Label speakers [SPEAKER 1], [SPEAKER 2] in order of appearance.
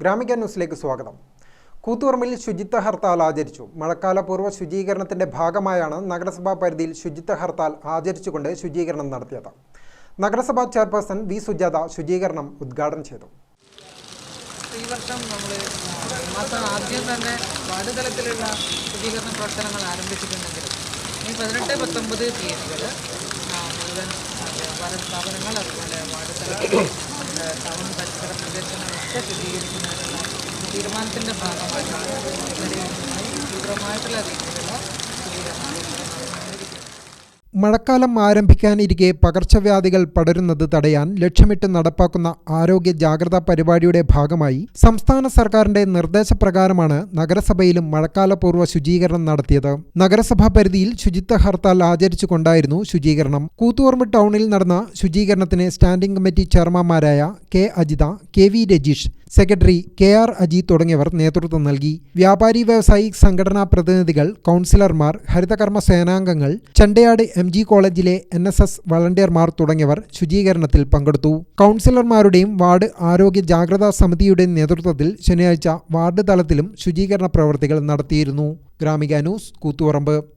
[SPEAKER 1] ഗ്രാമിക ന്യൂസിലേക്ക് സ്വാഗതം. കൂത്തുപറമ്പിൽ ശുചിത്വ ഹർത്താൽ ആചരിച്ചു. മഴക്കാലപൂർവ ശുചീകരണത്തിന്റെ ഭാഗമായാണ് നഗരസഭാ പരിധിയിൽ ശുചിത്വ ഹർത്താൽ ആചരിച്ചുകൊണ്ട് ശുചീകരണം നടത്തിയത്. നഗരസഭാ ചെയർപേഴ്സൺ വി. സുജാത ശുചീകരണം ഉദ്ഘാടനം ചെയ്തു.
[SPEAKER 2] ഈ വർഷം നമ്മൾ മാസം ആദ്യം തന്നെ വാർഡ് തലത്തിലുള്ള ശുചീകരണ പ്രവർത്തനങ്ങൾ ആരംഭിച്ചിട്ടുണ്ടെങ്കിലും ഈ പതിനെട്ട് പത്തൊമ്പത് തീയതികൾ മുഴുവൻ വ്യാപാര സ്ഥാപനങ്ങൾ അതുപോലെ വാർഡ് തലത്തിൽ പ്രദേശങ്ങളൊക്കെ സ്ഥിരീകരിക്കുന്നതിനുള്ള തീരുമാനത്തിന്റെ ഭാഗമായിട്ടാണ്. ഇന്നലെയുമായി തീവ്രമായിട്ടുള്ള രീതിയിലുള്ള ശുചീകരണ പ്രവർത്തനങ്ങൾ നടന്നുകൊണ്ടിരിക്കുന്നത്.
[SPEAKER 1] മഴക്കാലം ആരംഭിക്കാനിരിക്കെ പകർച്ചവ്യാധികൾ പടരുന്നത് തടയാൻ ലക്ഷ്യമിട്ട് നടപ്പാക്കുന്ന ആരോഗ്യ ജാഗ്രതാ പരിപാടിയുടെ ഭാഗമായി സംസ്ഥാന സർക്കാരിന്റെ നിർദ്ദേശപ്രകാരമാണ് നഗരസഭയിലും മഴക്കാലപൂർവ ശുചീകരണം നടത്തിയത്. നഗരസഭാ പരിധിയിൽ ശുചിത്വ ഹർത്താൽ ആചരിച്ചുകൊണ്ടായിരുന്നു ശുചീകരണം. കൂത്തുപറമ്പ് ടൗണിൽ നടന്ന ശുചീകരണത്തിന് standing committee ചെയർമാൻമാരായ K Ajitha K V Rajeesh secretary K R Aji തുടങ്ങിയവർ നേതൃത്വം നൽകി. വ്യാപാരി വ്യവസായി സംഘടനാ പ്രതിനിധികൾ കൗൺസിലർമാർ ഹരിതകർമ്മ സേനാംഗങ്ങൾ ചണ്ടയാട് എം. ജി കോളേജിലെ എൻ എസ് എസ് വളണ്ടിയർമാർ തുടങ്ങിയവർ ശുചീകരണത്തിൽ പങ്കെടുത്തു. കൗൺസിലർമാരുടെയും വാർഡ് ആരോഗ്യ ജാഗ്രതാ സമിതിയുടെയും നേതൃത്വത്തിൽ ശനിയാഴ്ച വാർഡ് തലത്തിലും ശുചീകരണ പ്രവർത്തികൾ നടത്തിയിരുന്നു. ഗ്രാമിക ന്യൂസ് കൂത്തുപറമ്പ്.